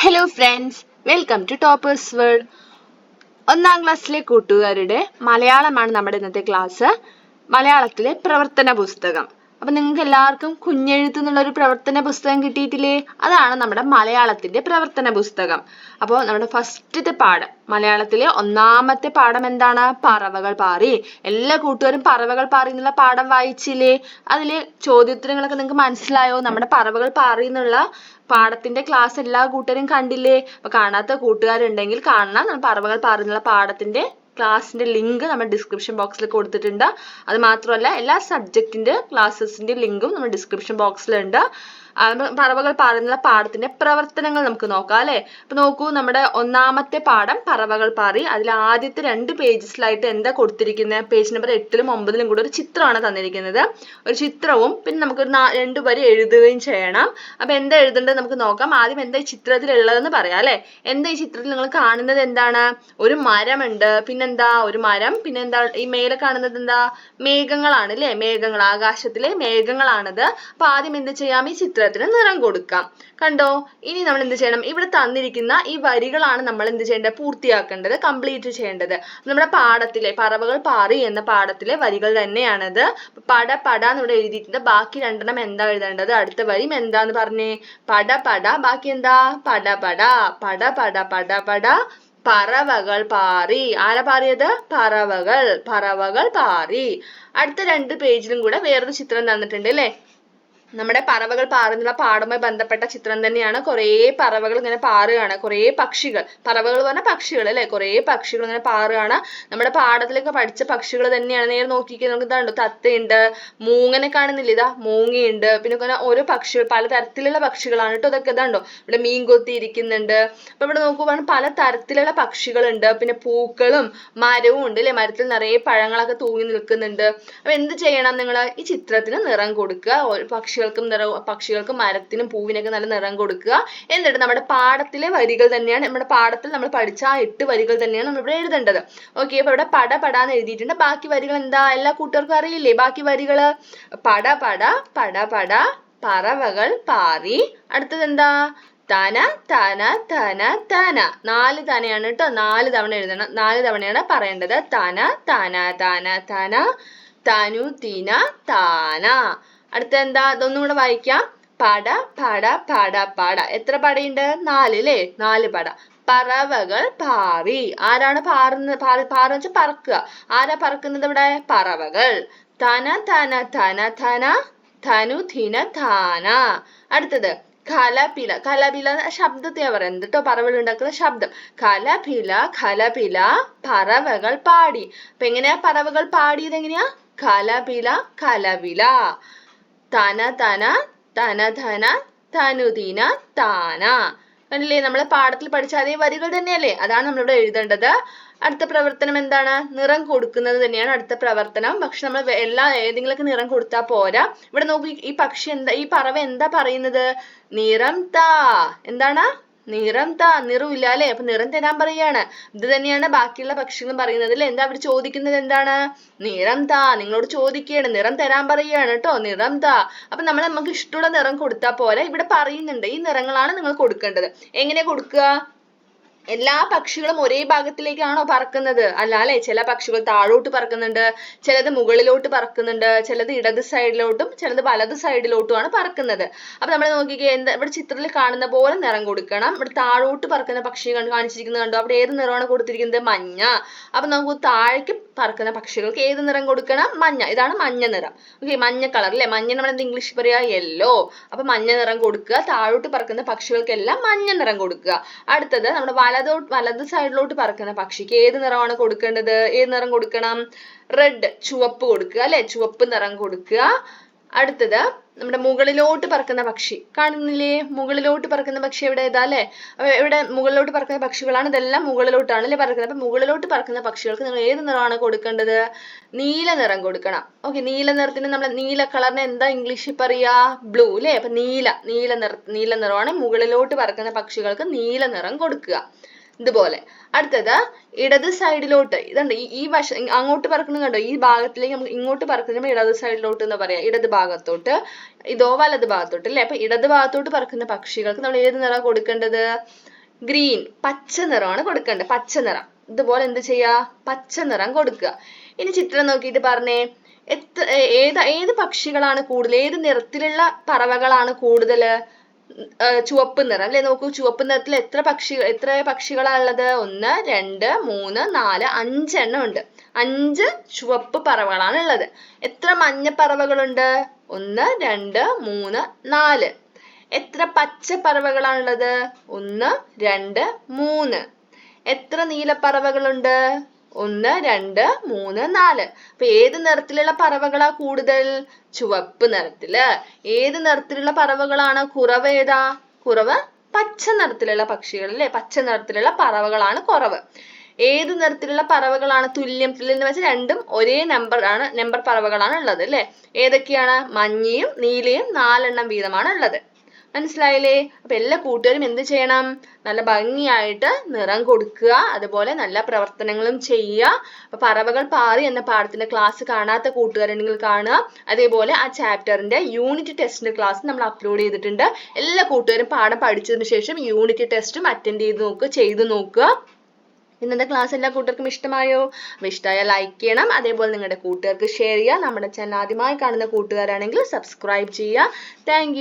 Hello friends welcome to toppers world ഒന്നാം ക്ലാസ്സിലെ കൂട്ടുകാരുടെ മലയാളമാണ് നമ്മുടെ ഇന്നത്തെ ക്ലാസ് മലയാളത്തിലെ പ്രവർത്തന പുസ്തകം. അപ്പൊ നിങ്ങൾക്ക് എല്ലാവർക്കും കുഞ്ഞെഴുത്ത് എന്നുള്ള ഒരു പ്രവർത്തന പുസ്തകം കിട്ടിയിട്ടില്ലേ? അതാണ് നമ്മുടെ മലയാളത്തിന്റെ പ്രവർത്തന പുസ്തകം. അപ്പോൾ നമ്മുടെ ഫസ്റ്റത്തെ പാഠം. മലയാളത്തിലെ ഒന്നാമത്തെ പാഠം എന്താണ്? പറവകൾ പാറി. എല്ലാ കൂട്ടുകാരും പറവകൾ പാറി എന്നുള്ള പാഠം വായിച്ചില്ലേ? അതിലെ ചോദ്യോത്തരങ്ങളൊക്കെ നിങ്ങൾക്ക് മനസ്സിലായോ? നമ്മുടെ പറവകൾ പാറി എന്നുള്ള പാഠത്തിന്റെ ക്ലാസ് എല്ലാ കൂട്ടുകാരും കണ്ടില്ലേ? അപ്പൊ കാണാത്ത കൂട്ടുകാരുണ്ടെങ്കിൽ കാണണം. പറവകൾ പാറി എന്നുള്ള പാഠത്തിന്റെ ക്ലാസ്സിന്റെ ലിങ്ക് നമ്മൾ ഡിസ്ക്രിപ്ഷൻ ബോക്സിൽ കൊടുത്തിട്ടുണ്ട്. അത് മാത്രമല്ല എല്ലാ സബ്ജക്റ്റിന്റെ ക്ലാസ്സസിന്റെ ലിങ്കും നമ്മൾ ഡിസ്ക്രിപ്ഷൻ ബോക്സിലുണ്ട് പറവകൾ പാടുന്ന പാഠത്തിന്റെ പ്രവർത്തനങ്ങൾ നമുക്ക് നോക്കാം അല്ലെ? അപ്പൊ നോക്കൂ നമ്മുടെ ഒന്നാമത്തെ പാഠം പറവകൾ പാറി. അതിൽ ആദ്യത്തെ രണ്ട് പേജസിലായിട്ട് എന്താ കൊടുത്തിരിക്കുന്നത് പേജ് നമ്പർ എട്ടിലും ഒമ്പതിലും കൂടെ ഒരു ചിത്രമാണ് തന്നിരിക്കുന്നത്. ഒരു ചിത്രവും പിന്നെ നമുക്ക് രണ്ട് വരി എഴുതുകയും ചെയ്യണം. അപ്പൊ എന്താ എഴുതേണ്ടത് നമുക്ക് നോക്കാം. ആദ്യം എന്താ ഈ ചിത്രത്തിൽ ഉള്ളതെന്ന് പറയാം അല്ലെ? എന്താ ഈ ചിത്രത്തിൽ നിങ്ങൾ കാണുന്നത് എന്താണ്? ഒരു മരമുണ്ട് പിന്നെന്താ? ഒരു മരം പിന്നെന്താ? ഈ മേലെ കാണുന്നത് എന്താ? മേഘങ്ങളാണ് അല്ലെ? മേഘങ്ങൾ ആകാശത്തിലെ മേഘങ്ങളാണത്. അപ്പൊ ആദ്യം എന്ത് ചെയ്യാം? ഈ ചിത്രത്തിന് നിറം കൊടുക്കാം. കണ്ടോ? ഇനി നമ്മൾ എന്ത് ചെയ്യണം? ഇവിടെ തന്നിരിക്കുന്ന ഈ വരികളാണ് നമ്മൾ എന്ത് ചെയ്യേണ്ടത്? പൂർത്തിയാക്കേണ്ടത് കംപ്ലീറ്റ് ചെയ്യേണ്ടത്. നമ്മുടെ പാഠത്തിലെ പറവകൾ പാറി എന്ന പാഠത്തിലെ വരികൾ തന്നെയാണത്. പട പട എന്നിവിടെ എഴുതിയിട്ടുണ്ട്. ബാക്കി രണ്ടെണ്ണം എന്താ എഴുതേണ്ടത്? അടുത്ത വരി എന്താന്ന് പറഞ്ഞേ? പട പട. ബാക്കി എന്താ? പട പട. പട പട പട പട. പറവകൾ പാറി. ആരാ പാറിയത്? പറവകൾ. പറവകൾ പാറി. അടുത്ത രണ്ട് പേജിലും കൂടെ വേറൊരു ചിത്രം തന്നിട്ടുണ്ട് അല്ലേ? നമ്മുടെ പറവകൾ പാറുന്നുള്ള പാടുമായി ബന്ധപ്പെട്ട ചിത്രം തന്നെയാണ്. കുറേ പറവകൾ ഇങ്ങനെ പാറുകയാണ്. കുറേ പക്ഷികൾ. പറവകൾ പറഞ്ഞ പക്ഷികൾ അല്ലെ? കുറേ പക്ഷികൾ ഇങ്ങനെ പാറുകയാണ്. നമ്മുടെ പാടത്തിലൊക്കെ പഠിച്ച പക്ഷികൾ തന്നെയാണ് നേരെ നോക്കിക്കാൻ നമുക്ക് ഇതാണ്ടോ തത്തയുണ്ട് മൂങ്ങനെ കാണുന്നില്ല? ഇതാ മൂങ്ങയുണ്ട്. പിന്നെ ഇങ്ങനെ ഓരോ പക്ഷികൾ പല തരത്തിലുള്ള പക്ഷികളാണ് കേട്ടോ ഇതൊക്കെ ഇതാണ്ടോ ഇവിടെ മീൻ കൊത്തി ഇരിക്കുന്നുണ്ട്. അപ്പൊ ഇവിടെ നോക്കുമ്പോൾ പല തരത്തിലുള്ള പക്ഷികളുണ്ട്. പിന്നെ പൂക്കളും മരവും ഉണ്ട് അല്ലെ? മരത്തിൽ നിറയെ പഴങ്ങളൊക്കെ തൂങ്ങി നിൽക്കുന്നുണ്ട്. അപ്പൊ എന്ത് ചെയ്യണം നിങ്ങൾ? ഈ ചിത്രത്തിന് നിറം കൊടുക്കുക. പക്ഷികൾക്കും നിറവും പക്ഷികൾക്കും മരത്തിനും പൂവിനൊക്കെ നല്ല നിറം കൊടുക്കുക. എന്നിട്ട് നമ്മുടെ പാഠത്തിലെ വരികൾ തന്നെയാണ് നമ്മുടെ പാഠത്തിൽ നമ്മൾ പഠിച്ച ആ എട്ട് വരികൾ തന്നെയാണ് നമ്മൾ ഇവിടെ എഴുതേണ്ടത്. ഓക്കെ അപ്പൊ ഇവിടെ പട പട എന്ന് എഴുതിയിട്ടുണ്ട്. ബാക്കി വരികൾ എന്താ? എല്ലാ കൂട്ടുകാർക്കും അറിയില്ലേ? ബാക്കി വരികൾ പട പട പട പട പറവകൾ പാറി. അടുത്തത് എന്താ? തന തന തന തന. നാല് തനയാണ് കേട്ടോ. നാല് തവണ എഴുതണം. നാല് തവണയാണ് പറയേണ്ടത്. തന തന തന തന തനു തിന താന. അടുത്ത എന്താ ഇതൊന്നും കൂടെ വായിക്കാം. പട പട പട പട. എത്ര പടയുണ്ട്? നാല് അല്ലേ നാല് പട. പറവകൾ പാറി. ആരാണ് പാറുന്നത് പാറ വെച്ചാൽ പറക്കുക. ആരാ പറക്കുന്നത് ഇവിടെ? പറവകൾ. തന തന തന തന ധനു ധിന ധാന. അടുത്തത് കലപില. കലപില ശബ്ദത്തെയാ പറയുന്നത്. കേട്ടോ പറവകൾ ഉണ്ടാക്കുന്ന ശബ്ദം. കലപില കലപില പറവകൾ പാടി. അപ്പൊ എങ്ങനെയാ പറവകൾ പാടിയത് എങ്ങനെയാ? കലപില കലപില തന തന തന ധന തനുദിന താന. കണ്ടില്ലേ? നമ്മൾ പാഠത്തിൽ പഠിച്ച അതേ വരികൾ തന്നെയല്ലേ? അതാണ് നമ്മളിവിടെ എഴുതേണ്ടത്. അടുത്ത പ്രവർത്തനം എന്താണ്? നിറം കൊടുക്കുന്നത് തന്നെയാണ് അടുത്ത പ്രവർത്തനം. പക്ഷെ നമ്മൾ എല്ലാ ഏതെങ്കിലുമൊക്കെ നിറം കൊടുത്താൽ പോരാ. ഇവിടെ നോക്കി ഈ പക്ഷി എന്താ ഈ പറവ എന്താ പറയുന്നത്? നിറം താ. എന്താണ്? നിറം താ നിറമില്ല അല്ലെ? അപ്പൊ നിറം തരാൻ പറയാണ്. ഇത് തന്നെയാണ് ബാക്കിയുള്ള പക്ഷികളും പറയുന്നത് അല്ലെ? എന്താ അവർ ചോദിക്കുന്നത് എന്താണ്? നിറം താ നിങ്ങളോട് ചോദിക്കുകയാണ്. നിറം തരാൻ പറയുകയാണ് കേട്ടോ നിറം താ. അപ്പൊ നമ്മൾ നമുക്ക് ഇഷ്ടമുള്ള നിറം കൊടുത്താൽ പോലെ ഇവിടെ പറയുന്നുണ്ട്. ഈ നിറങ്ങളാണ് നിങ്ങൾ കൊടുക്കേണ്ടത്. എങ്ങനെ കൊടുക്കുക? എല്ലാ പക്ഷികളും ഒരേ ഭാഗത്തിലേക്കാണോ പറക്കുന്നത്? അല്ല അല്ലെ ചില പക്ഷികൾ താഴോട്ട് പറക്കുന്നുണ്ട് ചിലത് മുകളിലോട്ട് പറക്കുന്നുണ്ട് ചിലത് ഇടത് സൈഡിലോട്ടും ചിലത് വലത് സൈഡിലോട്ടുമാണ് പറക്കുന്നത്. അപ്പൊ നമ്മൾ നോക്കിക്കേ എന്താ ഇവിടെ ചിത്രത്തിൽ കാണുന്ന പോലെ നിറം കൊടുക്കണം. ഇവിടെ താഴോട്ട് പറക്കുന്ന പക്ഷി കാണിച്ചിരിക്കുന്നത് കണ്ടോ? അവിടെ ഏത് നിറമാണ് കൊടുത്തിരിക്കുന്നത്? മഞ്ഞ. അപ്പൊ നമുക്ക് താഴേക്ക് പറക്കുന്ന പക്ഷികൾക്ക് ഏത് നിറം കൊടുക്കണം? മഞ്ഞ. ഇതാണ് മഞ്ഞ നിറം. ഓക്കെ മഞ്ഞ കളർ അല്ലെ? മഞ്ഞ നമ്മൾ എന്ത് ഇംഗ്ലീഷ് പറയാ? യെല്ലോ അപ്പൊ മഞ്ഞ നിറം കൊടുക്കുക. താഴോട്ട് പറക്കുന്ന പക്ഷികൾക്കെല്ലാം മഞ്ഞ നിറം കൊടുക്കുക. അടുത്തത് നമ്മുടെ വലതോട്ട് വലത് സൈഡിലോട്ട് പറക്കുന്ന പക്ഷിക്ക് ഏത് നിറമാണ് കൊടുക്കേണ്ടത്? ഏത് നിറം കൊടുക്കണം? റെഡ് ചുവപ്പ് കൊടുക്കുക അല്ലെ? ചുവപ്പ് നിറം കൊടുക്കുക. അടുത്തത് നമ്മുടെ മുകളിലോട്ട് പറക്കുന്ന പക്ഷി. കാണുന്നില്ലേ? മുകളിലോട്ട് പറക്കുന്ന പക്ഷി എവിടെ? ഏതാ അല്ലെ? അപ്പൊ മുകളിലോട്ട് പറക്കുന്ന പക്ഷികളാണ് ഇതെല്ലാം മുകളിലോട്ടാണ് അല്ലെ പറക്കുന്നത്? അപ്പൊ മുകളിലോട്ട് പറക്കുന്ന പക്ഷികൾക്ക് നിങ്ങൾ ഏത് നിറമാണ് കൊടുക്കേണ്ടത്? നീല നിറം കൊടുക്കണം. ഓക്കെ നീല നിറത്തിന് നമ്മൾ നീല കളറിന് എന്താ ഇംഗ്ലീഷിൽ പറയാ? ബ്ലൂ അല്ലെ? അപ്പൊ നീല നീല നിറ നീല നിറമാണ് മുകളിലോട്ട് പറക്കുന്ന പക്ഷികൾക്ക് നീല നിറം കൊടുക്കുക. ഇതുപോലെ. അടുത്തത് ഇടത് സൈഡിലോട്ട്. ഇതുണ്ട് ഈ വശ അങ്ങോട്ട് പറക്കുന്നത് കണ്ടോ? ഈ ഭാഗത്തിലേക്ക് നമുക്ക് ഇങ്ങോട്ട് പറക്കുന്ന ഇടത് സൈഡിലോട്ട് എന്ന് പറയാം. ഇടത് ഭാഗത്തോട്ട്. ഇതോ വലത് ഭാഗത്തോട്ട് അല്ലേ? അപ്പൊ ഇടത് ഭാഗത്തോട്ട് പറക്കുന്ന പക്ഷികൾക്ക് നമ്മൾ ഏത് നിറം കൊടുക്കേണ്ടത്? ഗ്രീൻ. പച്ച നിറമാണ് കൊടുക്കേണ്ടത്. പച്ച നിറം. ഇതുപോലെ എന്ത് ചെയ്യാ? പച്ച നിറം കൊടുക്കുക. ഇനി ചിത്രം നോക്കിയിട്ട് പറഞ്ഞേ. എത്ര ഏത് ഏത് പക്ഷികളാണ് കൂടുതൽ ഏത് നിറത്തിലുള്ള പറവകളാണ് കൂടുതൽ ചുവപ്പ് നിറം. അല്ലെ? നോക്കൂ ചുവപ്പ് നിറത്തിൽ എത്ര പക്ഷികൾ എത്ര പക്ഷികളാണ് ഉള്ളത്? ഒന്ന് രണ്ട് മൂന്ന് നാല് അഞ്ചെണ്ണം ഉണ്ട്. അഞ്ച് ചുവപ്പ് പറവകളാണ് ഉള്ളത്. എത്ര മഞ്ഞ പറവകളുണ്ട്? ഒന്ന് രണ്ട് മൂന്ന് നാല്. എത്ര പച്ച പറവകളാണുള്ളത് ഒന്ന് രണ്ട് മൂന്ന്. എത്ര നീല നീലപ്പറവകളുണ്ട് ഒന്ന് രണ്ട് മൂന്ന് നാല്. അപ്പൊ ഏത് നിറത്തിലുള്ള പറവകളാ കൂടുതൽ? ചുവപ്പ് നിറത്തിൽ. ഏത് നിറത്തിലുള്ള പറവകളാണ് കുറവ് ഏതാ? കുറവ് പച്ച നിറത്തിലുള്ള പക്ഷികൾ അല്ലെ? പച്ച നിറത്തിലുള്ള പറവകളാണ് കുറവ്. ഏത് നിറത്തിലുള്ള പറവകളാണ് തുല്യം? തുല്യം എന്ന് വെച്ചാൽ രണ്ടും ഒരേ നമ്പർ ആണ് നമ്പർ പറവകളാണ് ഉള്ളത് അല്ലെ? ഏതൊക്കെയാണ്? മഞ്ഞയും നീലയും നാലെണ്ണം വീതമാണ് ഉള്ളത്. മനസ്സിലായില്ലേ? അപ്പൊ എല്ലാ കൂട്ടുകാരും എന്ത് ചെയ്യണം? നല്ല ഭംഗിയായിട്ട് നിറം കൊടുക്കുക അതുപോലെ നല്ല പ്രവർത്തനങ്ങളും ചെയ്യുക. അപ്പൊ പറവകൾ പാറി എന്ന പാഠത്തിന്റെ ക്ലാസ് കാണാത്ത കൂട്ടുകാരുണ്ടെങ്കിൽ കാണുക. അതേപോലെ ആ ചാപ്റ്ററിന്റെ യൂണിറ്റ് ടെസ്റ്റിന്റെ ക്ലാസ് നമ്മൾ അപ്ലോഡ് ചെയ്തിട്ടുണ്ട്. എല്ലാ കൂട്ടുകാരും പാഠം പഠിച്ചതിന് ശേഷം യൂണിറ്റ് ടെസ്റ്റും അറ്റൻഡ് ചെയ്ത് നോക്കുക ചെയ്തു നോക്കുക. ഇന്നത്തെ ക്ലാസ് എല്ലാ കൂട്ടുകാർക്കും ഇഷ്ടമായോ? ഇഷ്ടമായാൽ ലൈക്ക് ചെയ്യണം. അതേപോലെ നിങ്ങളുടെ കൂട്ടുകാർക്ക് ഷെയർ ചെയ്യുക. നമ്മുടെ ചാനൽ ആദ്യമായി കാണുന്ന കൂട്ടുകാരാണെങ്കിൽ സബ്സ്ക്രൈബ് ചെയ്യുക. താങ്ക്